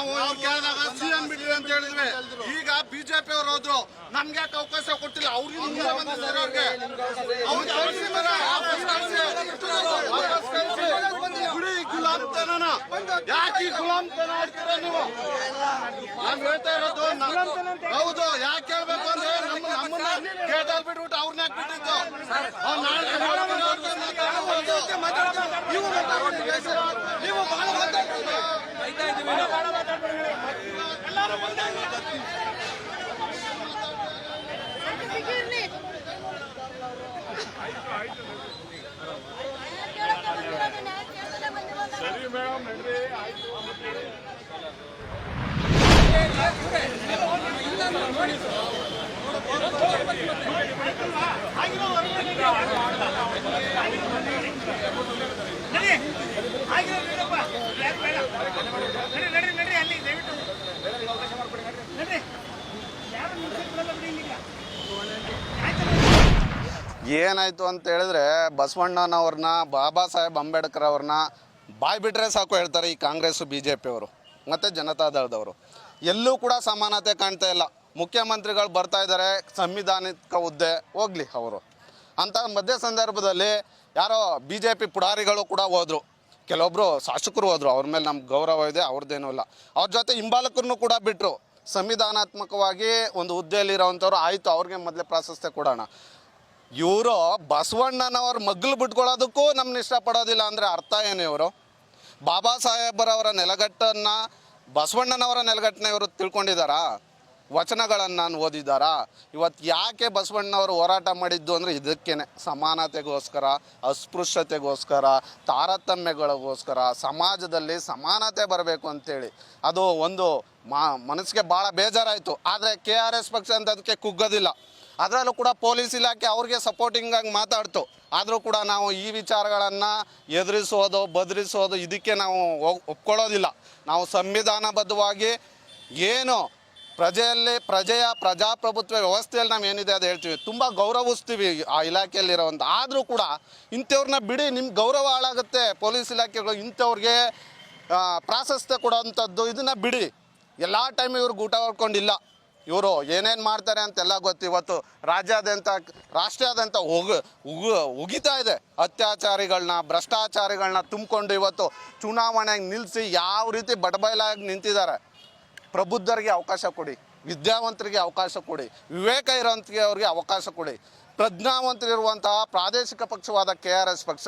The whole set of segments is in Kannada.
ನಾವು ಕೇಳಿದಾಗ ಸಿಎಂ ಬಿಡ್ರಿ ಅಂತ ಹೇಳಿದ್ವಿ. ಈಗ ಬಿಜೆಪಿ ಅವ್ರು ಹೋದ್ರು. ನಮ್ಗೆ ಯಾಕೆ ಅವಕಾಶ ಕೊಟ್ಟಿಲ್ಲ? ಅವ್ರಿಗೆ ಮುಂದೆ ಬಂದಿದ್ದಾರೆ ಅವ್ರಿಗೆ? ಯಾಕೆ ಗುಲಾಮ್ತನ ಆಡ್ತೀರ ನೀವು? ನಾವ್ ಹೇಳ್ತಾ ಇರೋದು ಹೌದು, ಯಾಕೆ ಹೇಳ್ಬೇಕು ಅಂದ್ರೆ ನಮ್ಮ ನಮ್ಮನ್ನ ಗೇಟಲ್ಲಿ ಬಿಟ್ಬಿಟ್ಟು ಅವ್ರನ್ನ ಯಾಕೆ ಬಿಟ್ಟಿದ್ದು? ಅವ್ರ್ ನಾಳೆ. ನೀವು ನೀವು ಬಹಳ ಮಾತಾಡ್ತೀರಿ. Congratulations. ಏನಾಯ್ತು ಅಂತ ಹೇಳಿದ್ರೆ ಬಸವಣ್ಣನವ್ರನ್ನ, ಬಾಬಾ ಸಾಹೇಬ್ ಅಂಬೇಡ್ಕರ್ ಅವ್ರನ್ನ ಬಾಯ್ ಬಿಟ್ರೆ ಸಾಕು ಹೇಳ್ತಾರೆ ಈ ಕಾಂಗ್ರೆಸ್ ಬಿ ಜೆ ಪಿಯವರು ಮತ್ತು ಜನತಾದಳದವರು ಎಲ್ಲೂ ಕೂಡ ಸಮಾನತೆ ಕಾಣ್ತಾ ಇಲ್ಲ. ಮುಖ್ಯಮಂತ್ರಿಗಳು ಬರ್ತಾ ಇದ್ದಾರೆ, ಸಂವಿಧಾನಿಕ ಹುದ್ದೆ, ಹೋಗ್ಲಿ ಅವರು. ಅಂತ ಮಧ್ಯ ಸಂದರ್ಭದಲ್ಲಿ ಯಾರೋ ಬಿ ಜೆ ಪಿ ಪುಡಾರಿಗಳು ಕೂಡ ಹೋದರು. ಕೆಲವೊಬ್ಬರು ಶಾಸಕರು ಹೋದರು, ಅವ್ರ ಮೇಲೆ ನಮ್ಗೆ ಗೌರವ ಇದೆ, ಅವ್ರದ್ದೇನೂ ಇಲ್ಲ. ಅವ್ರ ಜೊತೆ ಹಿಂಬಾಲಕರನ್ನು ಕೂಡ ಬಿಟ್ಟರು ಸಂವಿಧಾನಾತ್ಮಕವಾಗಿ ಒಂದು ಹುದ್ದೆಯಲ್ಲಿರೋವಂಥವ್ರು ಆಯಿತು, ಅವ್ರಿಗೆ ಮೊದಲೇ ಪ್ರಾಶಸ್ತ್ಯ ಕೊಡೋಣ. ಇವರು ಬಸವಣ್ಣನವ್ರ ಮಗ್ಲು ಬಿಟ್ಕೊಳ್ಳೋದಕ್ಕೂ ನಮ್ಮನ್ನ ಇಷ್ಟಪಡೋದಿಲ್ಲ ಅಂದರೆ ಅರ್ಥ ಏನು ಇವರು? ಬಾಬಾ ಸಾಹೇಬರವರ ನೆಲಗಟ್ಟನ್ನು, ಬಸವಣ್ಣನವರ ನೆಲಗಟ್ಟನ್ನ ಇವರು ತಿಳ್ಕೊಂಡಿದ್ದಾರಾ? ವಚನಗಳನ್ನು ನಾನು ಓದಿದ್ದಾರಾ? ಇವತ್ತು ಯಾಕೆ ಬಸವಣ್ಣನವರು ಹೋರಾಟ ಮಾಡಿದ್ದು ಅಂದರೆ ಇದಕ್ಕೇನೆ. ಸಮಾನತೆಗೋಸ್ಕರ, ಅಸ್ಪೃಶ್ಯತೆಗೋಸ್ಕರ, ತಾರತಮ್ಯಗಳಿಗೋಸ್ಕರ, ಸಮಾಜದಲ್ಲಿ ಸಮಾನತೆ ಬರಬೇಕು ಅಂತೇಳಿ. ಅದು ಒಂದು ಮಾ, ಮನಸ್ಸಿಗೆ ಭಾಳ ಬೇಜಾರಾಯಿತು. ಆದರೆ ಕೆ ಆರ್ ಎಸ್ ಪಕ್ಷ ಅಂತ ಅದಕ್ಕೆ ಕುಗ್ಗೋದಿಲ್ಲ. ಅದರಲ್ಲೂ ಕೂಡ ಪೊಲೀಸ್ ಇಲಾಖೆ ಅವ್ರಿಗೆ ಸಪೋರ್ಟಿಂಗ್ ಆಗಿ ಮಾತಾಡ್ತು. ಆದರೂ ಕೂಡ ನಾವು ಈ ವಿಚಾರಗಳನ್ನು ಎದುರಿಸೋದು, ಬದರಿಸೋದು ಇದಕ್ಕೆ ನಾವು ಒಪ್- ಒಪ್ಕೊಳ್ಳೋದಿಲ್ಲ. ನಾವು ಸಂವಿಧಾನಬದ್ಧವಾಗಿ ಏನು ಪ್ರಜೆಯಲ್ಲಿ ಪ್ರಜೆಯ ಪ್ರಜಾಪ್ರಭುತ್ವ ವ್ಯವಸ್ಥೆಯಲ್ಲಿ ನಾವು ಏನಿದೆ ಅದು ಹೇಳ್ತೀವಿ. ತುಂಬ ಗೌರವಿಸ್ತೀವಿ ಆ ಇಲಾಖೆಯಲ್ಲಿರೋವಂಥ ಆದರೂ ಕೂಡ ಇಂಥವ್ರನ್ನ ಬಿಡಿ ನಿಮ್ಮ ಗೌರವ ಹಾಳಾಗುತ್ತೆ. ಪೊಲೀಸ್ ಇಲಾಖೆಗಳು ಇಂಥವ್ರಿಗೆ ಪ್ರಾಶಸ್ತ್ಯ ಕೊಡೋವಂಥದ್ದು ಇದನ್ನು ಬಿಡಿ. ಎಲ್ಲ ಟೈಮ್ ಇವ್ರಿಗೆ ಊಟ ಹೊಡ್ಕೊಂಡಿಲ್ಲ. ಇವರು ಏನೇನು ಮಾಡ್ತಾರೆ ಅಂತೆಲ್ಲ ಗೊತ್ತು. ಇವತ್ತು ರಾಜ್ಯಾದ್ಯಂತ, ರಾಷ್ಟ್ರಾದ್ಯಂತ ಹೋಗು, ಉಗು, ಉಗಿತಾ ಇದೆ. ಅತ್ಯಾಚಾರಿಗಳನ್ನ ಭ್ರಷ್ಟಾಚಾರಿಗಳನ್ನ ತುಂಬಿಕೊಂಡು ಇವತ್ತು ಚುನಾವಣೆಗೆ ನಿಲ್ಲಿಸಿ ಯಾವ ರೀತಿ ಬಡಬಯಲಾಗಿ ನಿಂತಿದ್ದಾರೆ. ಪ್ರಬುದ್ಧರಿಗೆ ಅವಕಾಶ ಕೊಡಿ ವಿದ್ಯಾವಂತರಿಗೆ ಅವಕಾಶ ಕೊಡಿ ವಿವೇಕ ಅವರಿಗೆ ಅವಕಾಶ ಕೊಡಿ. ಪ್ರಜ್ಞಾವಂತರಿರುವಂತಹ ಪ್ರಾದೇಶಿಕ ಪಕ್ಷವಾದ ಕೆ ಆರ್ ಎಸ್ ಪಕ್ಷ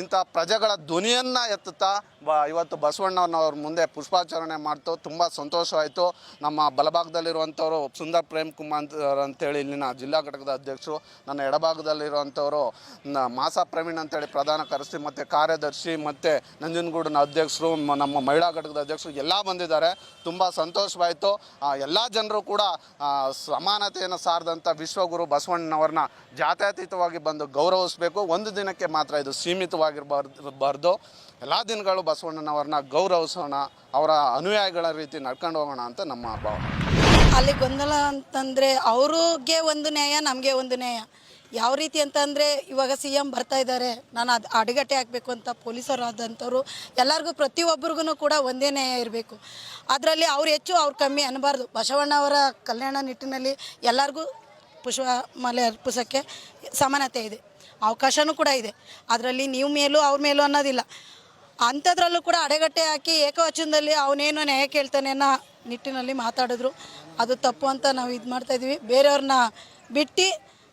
ಇಂಥ ಪ್ರಜೆಗಳ ಧ್ವನಿಯನ್ನು ಎತ್ತುತ್ತಾ ಬ, ಇವತ್ತು ಬಸವಣ್ಣನವ್ರ ಮುಂದೆ ಪುಷ್ಪಾಚರಣೆ ಮಾಡ್ತು. ತುಂಬ ಸಂತೋಷವಾಯಿತು ನಮ್ಮ ಬಲಭಾಗದಲ್ಲಿರುವಂಥವರು ಸುಂದರ್ ಪ್ರೇಮ್ ಕುಮಾರ್ ಅಂತೇಳಿ ಇಲ್ಲಿನ ಜಿಲ್ಲಾ ಘಟಕದ ಅಧ್ಯಕ್ಷರು, ನನ್ನ ಎಡಭಾಗದಲ್ಲಿರುವಂಥವರು ಮಾಸಾ ಪ್ರವೀಣ್ ಅಂತೇಳಿ ಪ್ರಧಾನ ಕಾರ್ಯದರ್ಶಿ ಮತ್ತು ಕಾರ್ಯದರ್ಶಿ ಮತ್ತು ನಂಜನಗೂಡಿನ ಅಧ್ಯಕ್ಷರು ನಮ್ಮ ಮಹಿಳಾ ಘಟಕದ ಅಧ್ಯಕ್ಷರು ಎಲ್ಲ ಬಂದಿದ್ದಾರೆ. ತುಂಬ ಸಂತೋಷವಾಯಿತು ಎಲ್ಲ ಜನರು ಕೂಡ ಸಮಾನತೆಯನ್ನು ಸಾರದಂಥ ವಿಶ್ವಗುರು ಬಸವಣ್ಣನವ್ರನ್ನ ಜಾತ್ಯತೀತವಾಗಿ ಬಂದು ಗೌರವಿಸಬೇಕು. ಒಂದು ದಿನಕ್ಕೆ ಮಾತ್ರ ಇದು ಸೀಮಿತವಾಗಿರಬಾರ್ದು. ಬಾರ್ದು ಎಲ್ಲ ದಿನಗಳು ಬಸವಣ್ಣನವ್ರನ್ನ ಗೌರವಿಸೋಣ, ಅವರ ಅನುಯಾಯಿಗಳ ರೀತಿ ನಡ್ಕೊಂಡು ಹೋಗೋಣ ಅಂತ ನಮ್ಮ ಭಾವ ಅಲ್ಲಿ ಗೊಂದಲ ಅಂತಂದರೆ ಅವ್ರಿಗೆ ಒಂದು ನ್ಯಾಯ, ನಮಗೆ ಒಂದು ನ್ಯಾಯ. ಯಾವ ರೀತಿ ಅಂತಂದರೆ ಇವಾಗ ಸಿ ಎಂ ಬರ್ತಾ ಇದ್ದಾರೆ, ನಾನು ಅದು ಅಡುಗಟ್ಟೆ ಹಾಕಬೇಕು ಅಂತ ಪೊಲೀಸರು ಆದಂಥವ್ರು ಎಲ್ಲರಿಗೂ ಪ್ರತಿಯೊಬ್ಬರಿಗೂ ಕೂಡ ಒಂದೇ ನ್ಯಾಯ ಇರಬೇಕು. ಅದರಲ್ಲಿ ಅವ್ರು ಹೆಚ್ಚು ಅವ್ರು ಕಮ್ಮಿ ಅನ್ನಬಾರ್ದು. ಬಸವಣ್ಣವರ ಕಲ್ಯಾಣ ನಿಟ್ಟಿನಲ್ಲಿ ಎಲ್ಲರಿಗೂ ಪುಷ್ಪ, ಮಾಲೆ ಅರ್ಪಿಸೋಕ್ಕೆ ಸಮಾನತೆ ಇದೆ. ಅವಕಾಶನೂ ಕೂಡ ಇದೆ. ಅದರಲ್ಲಿ ನೀವು ಮೇಲೂ ಅವ್ರ ಮೇಲೂ ಅನ್ನೋದಿಲ್ಲ. ಅಂಥದ್ರಲ್ಲೂ ಕೂಡ ಅಡೆಗಟ್ಟೆ ಹಾಕಿ ಏಕವಚನದಲ್ಲಿ ಅವನೇನೋ ನ್ಯಾಯ ಕೇಳ್ತಾನೆ ಅನ್ನೋ ನಿಟ್ಟಿನಲ್ಲಿ ಮಾತಾಡಿದ್ರು. ಅದು ತಪ್ಪು ಅಂತ ನಾವು ಇದು ಮಾಡ್ತಾಯಿದ್ವಿ ಬೇರೆಯವ್ರನ್ನ ಬಿಟ್ಟು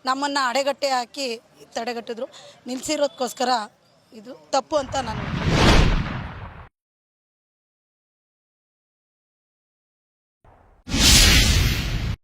ನಮ್ಮನ್ನು ಅಡೆಗಟ್ಟೆ ಹಾಕಿ ತಡೆಗಟ್ಟಿದ್ರು. ನಿಲ್ಲಿಸಿರೋದಕ್ಕೋಸ್ಕರ ಇದು ತಪ್ಪು ಅಂತ ನಾನು